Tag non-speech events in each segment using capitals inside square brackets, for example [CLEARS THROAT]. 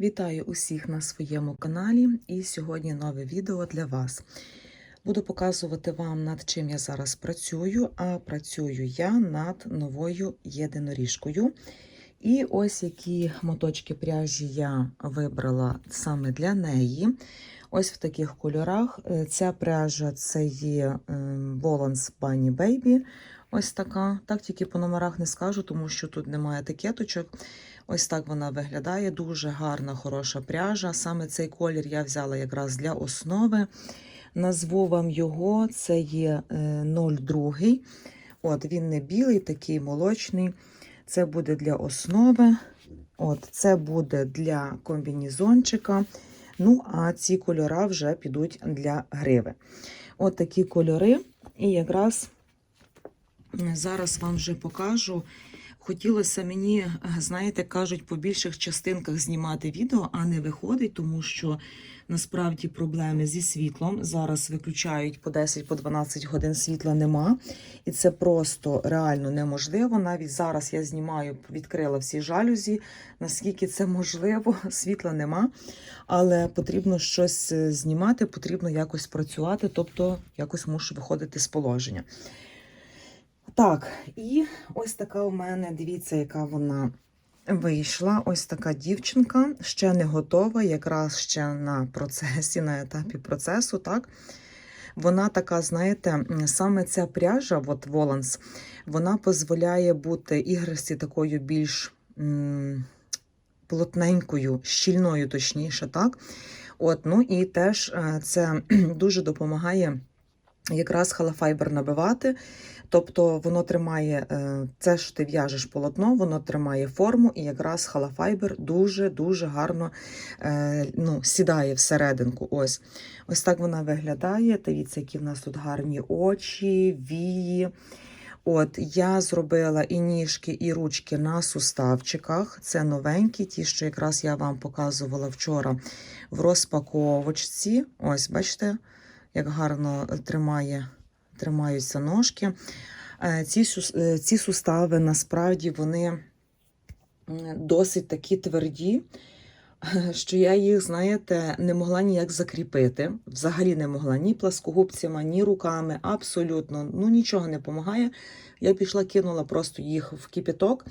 Вітаю усіх на своєму каналі і сьогодні нове відео для вас. Буду показувати вам, над чим я зараз працюю, а працюю я над новою єдиноріжкою. І ось які моточки пряжі я вибрала саме для неї. Ось в таких кольорах. Е, Ця пряжа це є Volans Bunny Baby. Ось така. Так тільки по номерах не скажу, тому що тут немає етикеточок. Ось так вона виглядає. Дуже гарна, хороша пряжа. Саме цей колір я взяла якраз для основи. Назву вам його, це є 02. От, Він не білий, такий молочний. Це буде для основи. От, Це буде для комбінізончика. Ну, а ці кольори вже підуть для гриви. От такі кольори. І якраз зараз вам вже покажу. Хотілося мені, знаєте, кажуть, по більших частинках знімати відео, а не виходить, тому що насправді проблеми зі світлом. Зараз виключають по 10-12 годин світла нема. І це просто реально неможливо. Навіть зараз я знімаю, відкрила всі жалюзі, наскільки це можливо, [LAUGHS] світла нема. Але потрібно щось знімати, потрібно якось працювати, тобто якось мушу виходити з положення. Так, і ось така у мене, дивіться, яка вона вийшла. Ось така дівчинка, ще не готова, якраз ще на процесі, на етапі процесу, так. Вона така, знаєте, саме ця пряжа, от Воланс, вона дозволяє бути іграшці такою більш м плотненькою, щільною, точніше, так. От, ну і теж це [CLEARS THROAT] дуже допомагає якраз халафайбер набивати. Тобто воно тримає це, що ти в'яжеш полотно, воно тримає форму, і якраз халафайбер дуже-дуже гарно ну, сідає всерединку. Ось ось так вона виглядає. Дивіться, які в нас тут гарні очі, вії. От, Я зробила і ніжки, і ручки на суставчиках. Це новенькі, ті, що якраз я вам показувала вчора в розпаковочці. Ось, бачите, як гарно тримає тримаються ножки. Ці ці сустави насправді вони досить такі тверді, що я їх, знаєте, не могла ніяк закріпити. Взагалі не могла ні пласкогубцями, ні руками. Абсолютно ну нічого не допомагає. Я пішла, кинула просто їх в кипяток,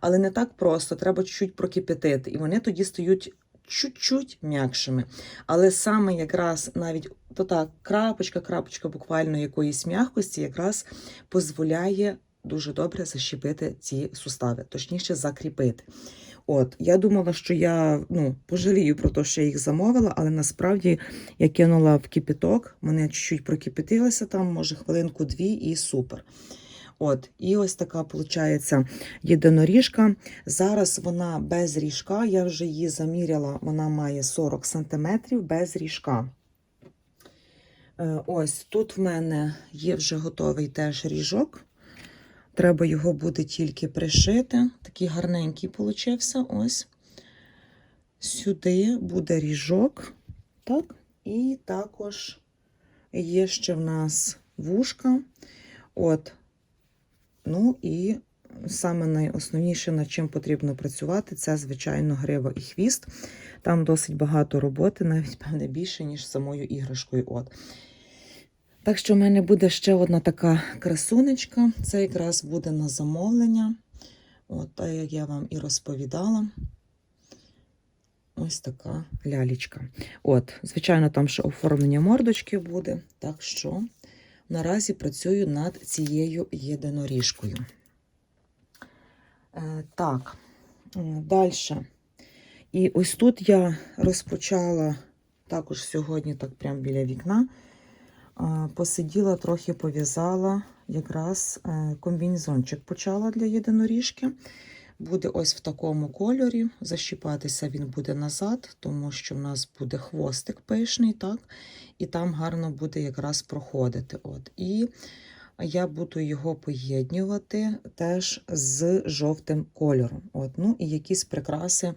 але не так просто, треба чуть-чуть прокипятити. І вони тоді стають чуть-чуть м'якшими. Але саме якраз навіть так, крапочка-крапочка буквально якоїсь м'якості якраз дозволяє дуже добре защепити ці сустави, точніше, закріпити. От, Я думала, що я ну, пожалію про те, що я їх замовила, але насправді я кинула в кипяток, вони чуть-чуть прокипятилися там, може, хвилинку-дві, і супер. От, І ось така, виходить, єдиноріжка. Зараз вона без ріжка, я вже її заміряла, вона має 40 см без ріжка. Е, ось тут в мене є вже готовий теж ріжок. Треба його буде тільки пришити. Такий гарненький получився. Ось. Сюди буде ріжок. Так, І також є ще в нас вушка. От, Ну і саме найосновніше, над чим потрібно працювати, це, звичайно, грива і хвіст. Там досить багато роботи, навіть, певне, більше, ніж самою іграшкою. От. Так що в мене буде ще одна така красунечка. Це якраз буде на замовлення. От, Так як я вам і розповідала. Ось така лялічка. От, Звичайно, там ще оформлення мордочки буде. Так що наразі працюю над цією єдиноріжкою. Е, Так, далі. І ось тут я розпочала також сьогодні, так прямо біля вікна, посиділа, трохи пов'язала якраз е, комбінезончик почала для єдиноріжки. Буде ось в такому кольорі. Защіпатися він буде назад, тому що в нас буде хвостик пишний, так? І там гарно буде якраз проходити. От. І я буду його поєднювати теж з жовтим кольором. От. Ну І якісь прикраси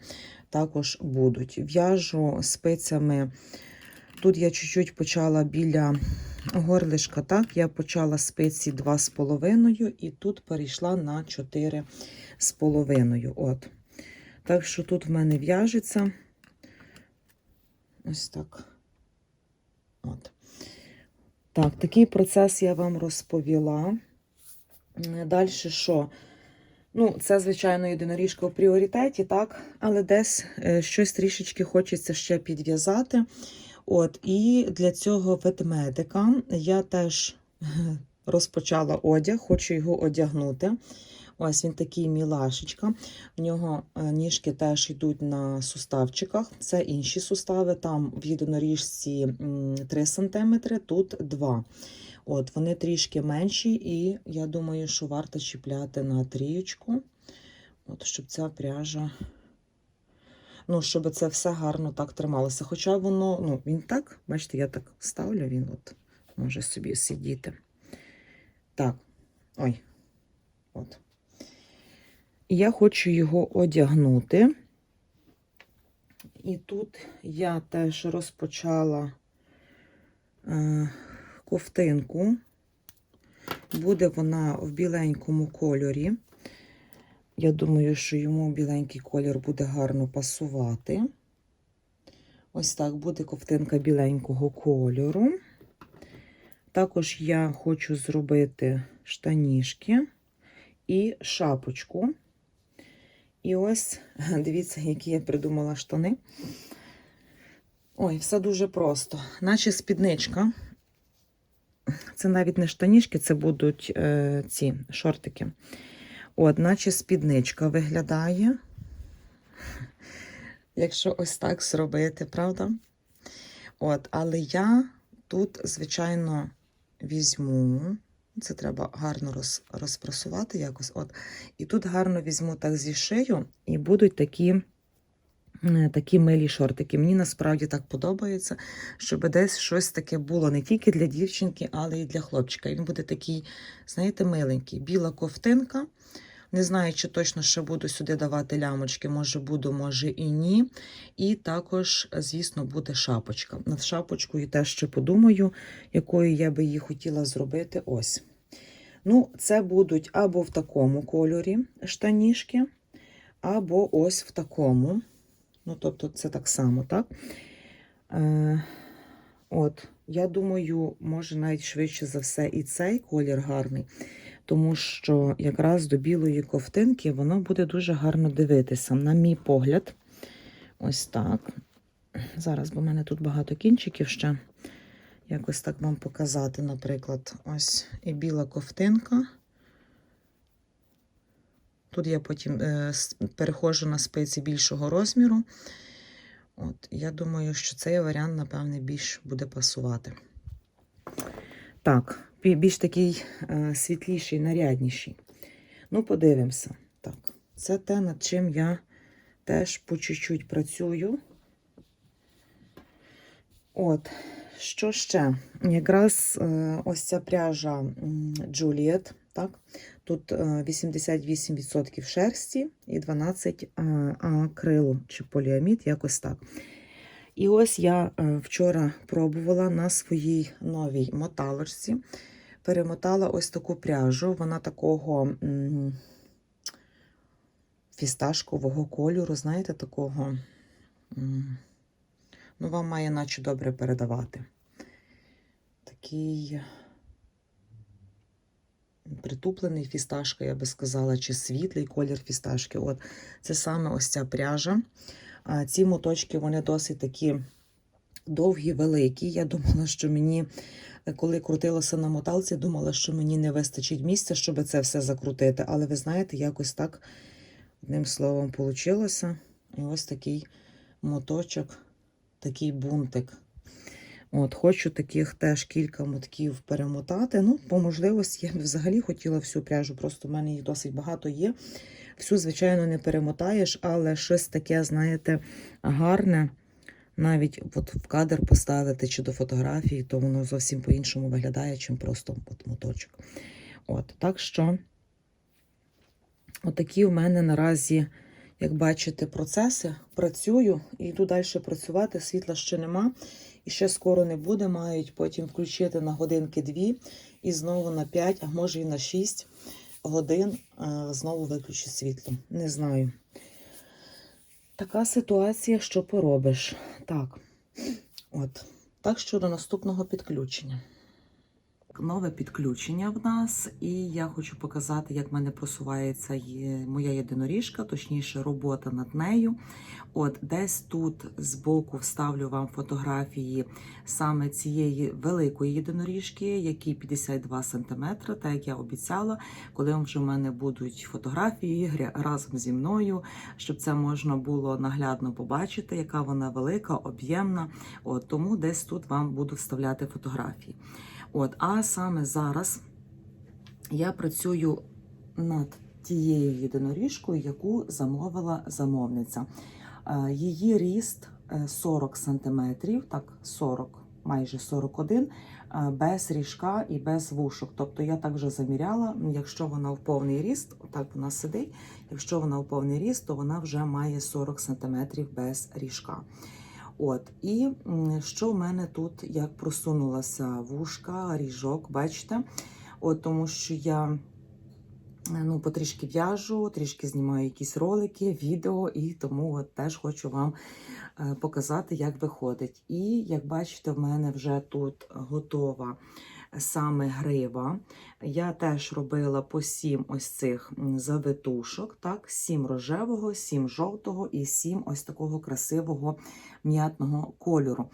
також будуть. В'яжу спицями. Тут я чуть-чуть почала біля горлишка, так, я почала спиці 2,5 і тут перейшла на 4 з половиною. От. Так що тут в мене в'яжеться Ось так. От. Так, такий процес я вам розповіла. Далі що? Ну, це, звичайно, єдиноріжка в пріоритеті, так, але десь е, щось трішечки хочеться ще підв'язати. От, і для цього ведмедика я теж розпочала одяг, хочу його одягнути. Ось він такий мілашечка. В нього е, ніжки теж йдуть на суставчиках. Це інші сустави. Там в єдиноріжці 3 см, тут 2 От, Вони трішки менші, і я думаю, що варто чіпляти на трієчку, от, щоб ця пряжа. Ну, щоб це все гарно так трималося. Хоча воно, ну, він так, бачите, я так ставлю, він от може собі сидіти. Так, ой, от. Я хочу його одягнути. І тут я теж розпочала е, ковтинку. Буде вона в біленькому кольорі. Я думаю, що йому біленький колір буде гарно пасувати. Ось так буде ковтинка біленького кольору. Також я хочу зробити штанішки і шапочку. І ось, [LAUGHS] дивіться, які я придумала штани. Ой, все дуже просто. Наче спідничка. Це навіть не штанішки, це будуть е, ці шортики. От, наче спідничка виглядає. [LAUGHS] Якщо ось так зробити, правда? От, але я тут, звичайно, візьму. Це треба гарно роз, розпрасувати якось. От. І тут гарно візьму так зі шию, і будуть такі такі милі шортики. Мені насправді так подобається, щоб десь щось таке було не тільки для дівчинки, але й для хлопчика. Він буде такий, знаєте, миленький. Біла ковтинка. Не знаю, чи точно ще буду сюди давати лямочки, може буду, може і ні. І також, звісно, буде шапочка. Над шапочкою теж ще подумаю, якою я би її хотіла зробити. Ось. Ну, це будуть або в такому кольорі штанішки, або ось в такому. Ну, тобто, це так само, так? Е, От, я думаю, може навіть швидше за все і цей колір гарний тому що якраз до білої ковтинки воно буде дуже гарно дивитися, на мій погляд. Ось так. Зараз, бо в мене тут багато кінчиків ще. Якось так вам показати, наприклад, ось і біла ковтинка. Тут я потім е, переходжу на спиці більшого розміру. От, Я думаю, що цей варіант, напевне, більш буде пасувати. Так, більш такий е, світліший, нарядніший. Ну, подивимося. Так, це те, над чим я теж по чуть-чуть працюю. От, що ще? Якраз е, ось ця пряжа Juliet, так? Тут 88% е, шерсті і 12 акрилу чи поліамід, якось так. І ось я вчора пробувала на своїй новій моталочці перемотала ось таку пряжу. Вона такого фісташкового кольору, знаєте, такого, ну, вам має наче добре передавати. Такий притуплений фісташка, я би сказала, чи світлий колір фісташки. От Це саме ось ця пряжа. Ці моточки, вони досить такі довгі, великі. Я думала, що мені коли крутилася на моталці, думала, що мені не вистачить місця, щоб це все закрутити. Але ви знаєте, якось так, одним словом, вийшло. І ось такий моточок, такий бунтик. От, Хочу таких теж кілька мотків перемотати. Ну, по можливості, я б взагалі хотіла всю пряжу, просто в мене їх досить багато є. Всю, звичайно, не перемотаєш, але щось таке, знаєте, гарне навіть от в кадр поставити чи до фотографії, то воно зовсім по-іншому виглядає, чим просто от моточок. От, Так що, отакі у мене наразі, як бачите, процеси. Працюю і йду далі працювати. Світла ще нема. І ще скоро не буде. Мають потім включити на годинки дві і знову на 5, а може і на 6 годин знову виключить світло. Не знаю. Така ситуація, що поробиш. Так, От. Так що до наступного підключення. Нове підключення в нас, і я хочу показати, як в мене просувається моя єдиноріжка, точніше, робота над нею. От десь тут збоку вставлю вам фотографії саме цієї великої єдиноріжки, якій 52 см, так як я обіцяла, коли вже в мене будуть фотографії разом зі мною, щоб це можна було наглядно побачити, яка вона велика, об'ємна. От тому десь тут вам буду вставляти фотографії. От, а саме зараз я працюю над тією єдиноріжкою, яку замовила замовниця. Е, Її ріст е, 40 см, так, 40, майже 41, е, без ріжка і без вушок. Тобто я так вже заміряла, якщо вона в повний ріст, отак вона сидить, якщо вона в повний ріст, то вона вже має 40 см без ріжка. От, і що в мене тут як просунулася вушка, ріжок, бачите? От, тому що я е, ну, потрішки в'яжу, трішки знімаю якісь ролики, відео, і тому от теж хочу вам е, показати, як виходить. І як бачите, в мене вже тут готова саме грива. Я теж робила по сім ось цих завитушок, так, сім рожевого, сім жовтого і сім ось такого красивого м'ятного кольору.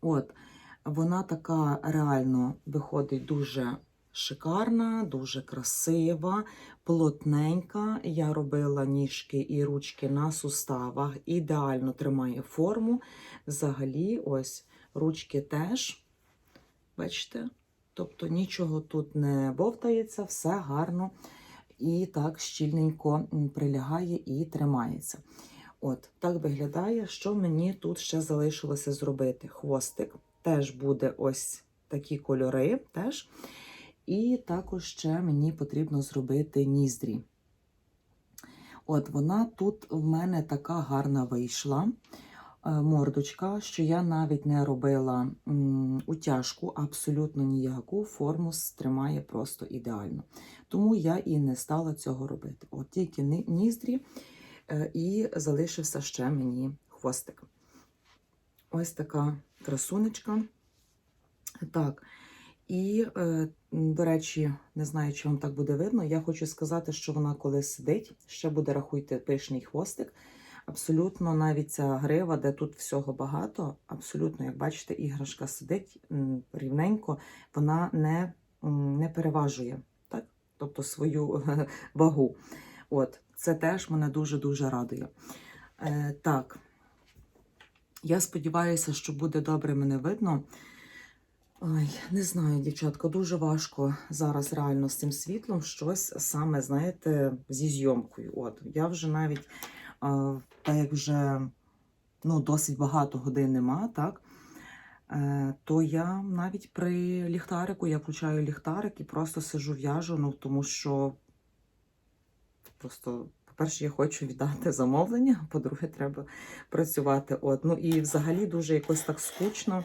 От, вона така реально виходить дуже шикарна, дуже красива, плотненька. Я робила ніжки і ручки на суставах, ідеально тримає форму. Взагалі, ось ручки теж, бачите? Тобто нічого тут не бовтається, все гарно і так щільненько прилягає і тримається. От, так виглядає, що мені тут ще залишилося зробити. Хвостик теж буде ось такі кольори. теж. І також ще мені потрібно зробити ніздрі. От вона тут в мене така гарна вийшла мордочка, що я навіть не робила утяжку, абсолютно ніяку, форму тримає просто ідеально. Тому я і не стала цього робити. От тільки ніздрі е, і залишився ще мені хвостик. Ось така красунечка. Так. І, е, до речі, не знаю, чи вам так буде видно. Я хочу сказати, що вона коли сидить, ще буде, рахуйте, пишний хвостик. Абсолютно навіть ця грива, де тут всього багато, абсолютно, як бачите, іграшка сидить рівненько, вона не, не переважує так? тобто свою [LAUGHS] вагу. От, це теж мене дуже-дуже радує. Е, так, я сподіваюся, що буде добре мене видно. Ой, не знаю, дівчатка, дуже важко зараз реально з цим світлом щось саме, знаєте, зі зйомкою. От, я вже навіть, так як вже ну, досить багато годин нема, так? Е, то я навіть при ліхтарику, я включаю ліхтарик і просто сижу в'яжу, ну, тому що просто, по-перше, я хочу віддати [LAUGHS] замовлення, по-друге, треба працювати. От. Ну і взагалі дуже якось так скучно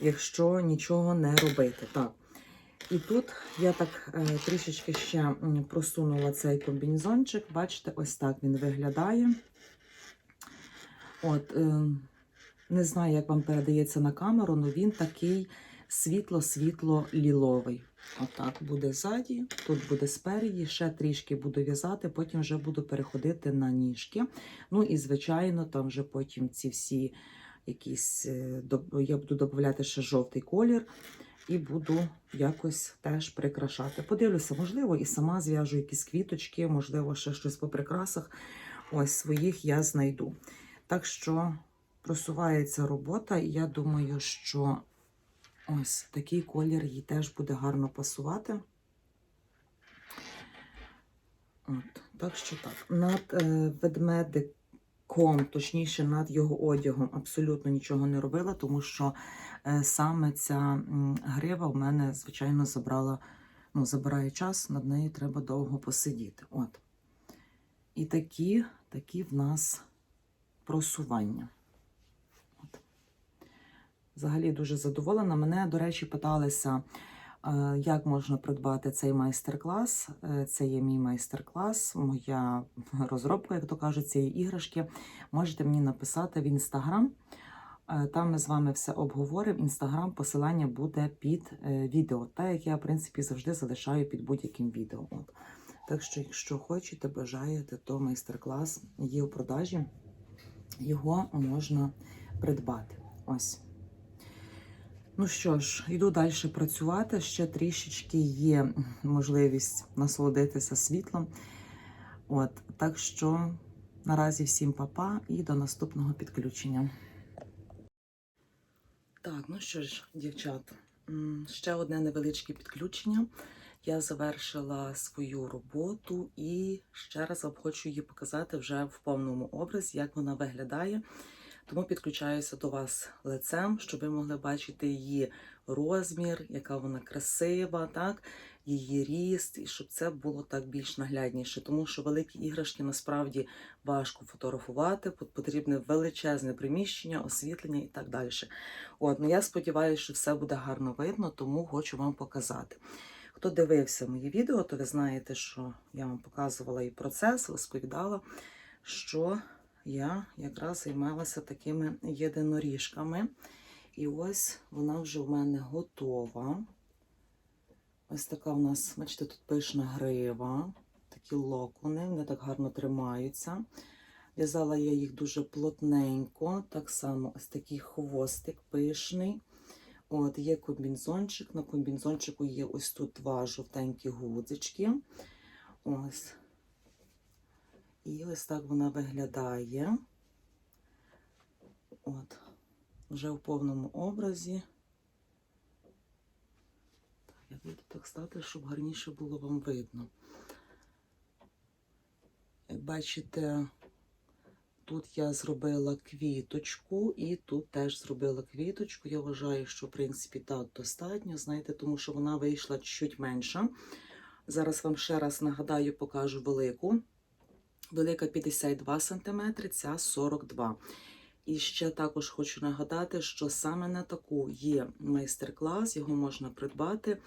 якщо нічого не робити. Так. І тут я так е, трішечки ще просунула цей комбінезончик. Бачите, ось так він виглядає. От, е, не знаю, як вам передається на камеру, але він такий світло-світло-ліловий. Отак буде ззаді, тут буде спереді, ще трішки буду в'язати, потім вже буду переходити на ніжки. Ну і, звичайно, там вже потім ці всі якісь, е, я буду додавати ще жовтий колір і буду якось теж прикрашати. Подивлюся, можливо, і сама зв'яжу якісь квіточки, можливо, ще щось по прикрасах. Ось своїх я знайду. Так що просувається робота, і я думаю, що ось такий колір їй теж буде гарно пасувати. От, так що так. Над е, ведмедиком, точніше, над його одягом, абсолютно нічого не робила, тому що саме ця грива в мене, звичайно, забрала, ну, забирає час, над нею треба довго посидіти. От. І такі, такі в нас просування. От. Взагалі дуже задоволена. Мене, до речі, питалися, е, як можна придбати цей майстер-клас. Е, Це є мій майстер-клас, моя розробка, як то кажуть, цієї іграшки. Можете мені написати в інстаграм. Е, Там ми з вами все обговоримо. Інстаграм посилання буде під е, відео, так як я, в принципі, завжди залишаю під будь-яким відео. От. Так що, якщо хочете, бажаєте, то майстер-клас є у продажі, його можна придбати. Ось. Ну що ж, йду далі працювати. Ще трішечки є можливість насолодитися світлом. От, так що наразі всім папа і до наступного підключення. Так, ну що ж, дівчат, ще одне невеличке підключення. Я завершила свою роботу і ще раз вам хочу її показати вже в повному образі, як вона виглядає. Тому підключаюся до вас лицем, щоб ви могли бачити її розмір, яка вона красива, так, її ріст, і щоб це було так більш наглядніше. Тому що великі іграшки насправді важко фотографувати, потрібне величезне приміщення, освітлення і так далі. От, ну я сподіваюся, що все буде гарно видно, тому хочу вам показати. Хто дивився мої відео, то ви знаєте, що я вам показувала і процес, розповідала, що я якраз займалася такими єдиноріжками. І ось вона вже в мене готова. Ось така у нас, бачите, тут пишна грива, такі локони, вони так гарно тримаються. В'язала я їх дуже плотненько, так само ось такий хвостик пишний. От, є комбінзончик. На комбінзончику є ось тут два жовтенькі гудзички. Ось. І ось так вона виглядає. От. Вже в повному образі. Так, я буду так стати, щоб гарніше було вам видно. Як бачите, тут я зробила квіточку, і тут теж зробила квіточку. Я вважаю, що, в принципі, так достатньо, знаєте, тому що вона вийшла чуть менша. Зараз вам ще раз нагадаю, покажу велику. Велика 52 см, ця 42 І ще також хочу нагадати, що саме на таку є майстер-клас, його можна придбати.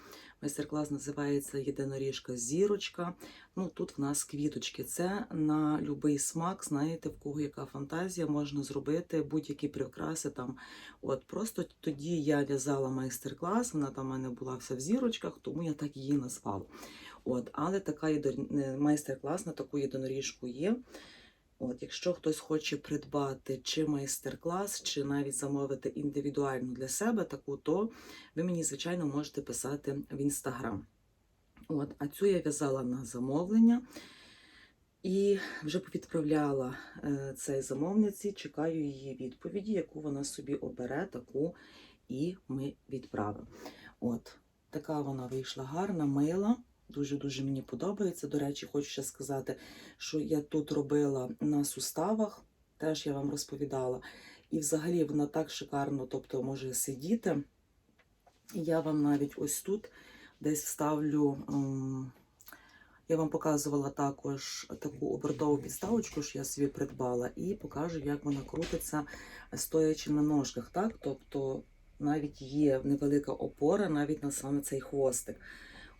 Майстер-клас називається Єдиноріжка зірочка. Ну, тут в нас квіточки. Це на будь-який смак, знаєте, в кого яка фантазія, можна зробити будь-які прикраси там. От Просто тоді я в'язала майстер-клас, вона там в мене була вся в зірочках, тому я так її назвала. От, але така майстер-клас на таку єдиноріжку є. От, якщо хтось хоче придбати чи майстер-клас, чи навіть замовити індивідуально для себе таку, то ви мені, звичайно, можете писати в інстаграм. От, а цю я в'язала на замовлення і вже відправляла е, цей замовниці, чекаю її відповіді, яку вона собі обере, таку і ми відправимо. От, така вона вийшла гарна, мила. Дуже-дуже мені подобається. До речі, хочу ще сказати, що я тут робила на суставах, теж я вам розповідала. І взагалі вона так шикарно, тобто може сидіти. Я вам навіть ось тут десь вставлю. Я вам показувала також таку обертову підставочку, що я собі придбала, і покажу, як вона крутиться стоячи на ножках. Так? Тобто навіть є невелика опора навіть на саме цей хвостик.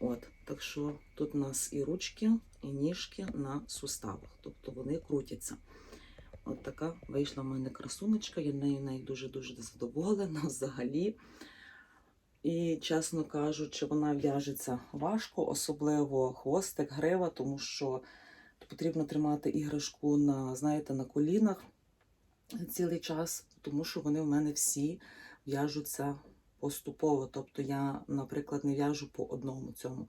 От, так що тут у нас і ручки, і ніжки на суставах, тобто вони крутяться. От така вийшла в мене красунечка, я нею нею дуже-дуже задоволена [LAUGHS] взагалі. І, чесно кажучи, вона в'яжеться важко, особливо хвостик, грива, тому що потрібно тримати іграшку на, знаєте, на колінах цілий час, тому що вони в мене всі в'яжуться поступово. Тобто я, наприклад, не в'яжу по одному цьому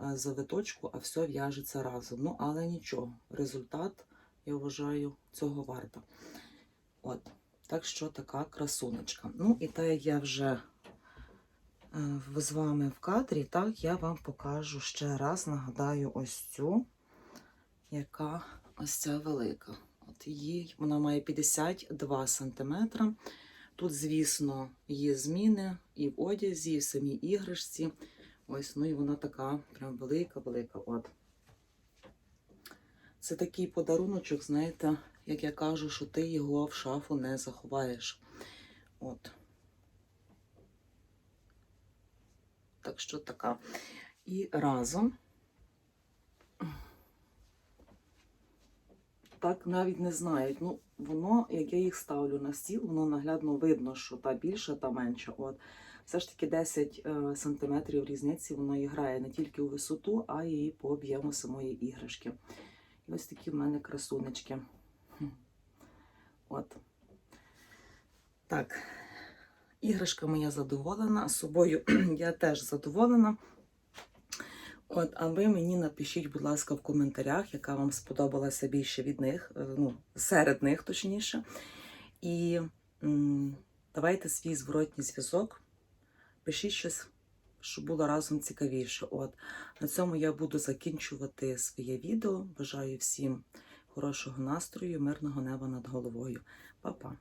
е, завиточку, а все в'яжеться разом. Ну, але нічого, результат, я вважаю, цього варто. От, так що така красуночка. Ну, і як я вже е, з вами в кадрі, так я вам покажу ще раз, нагадаю, ось цю, яка ось ця велика. От її, вона має 52 сантиметра. Тут, звісно, є зміни і в одязі, і в самій іграшці. Ось, ну і вона така прям велика-велика. От. Це такий подаруночок, знаєте, як я кажу, що ти його в шафу не заховаєш. От. Так що така. І разом. Так навіть не знають. Ну, воно, як я їх ставлю на стіл, воно наглядно видно, що та більша, та менша. От. Все ж таки 10 е, сантиметрів різниці воно і грає не тільки у висоту, а й по об'єму самої іграшки. І ось такі в мене красунечки. От. Так, іграшка моя задоволена. Собою [CLEARS THROAT] я теж задоволена. От, а ви мені напишіть, будь ласка, в коментарях, яка вам сподобалася більше від них, е, ну, серед них, точніше. І м, давайте свій зворотній зв'язок. Пишіть щось, щоб було разом цікавіше. От на цьому я буду закінчувати своє відео. Бажаю всім хорошого настрою, мирного неба над головою. Па-па!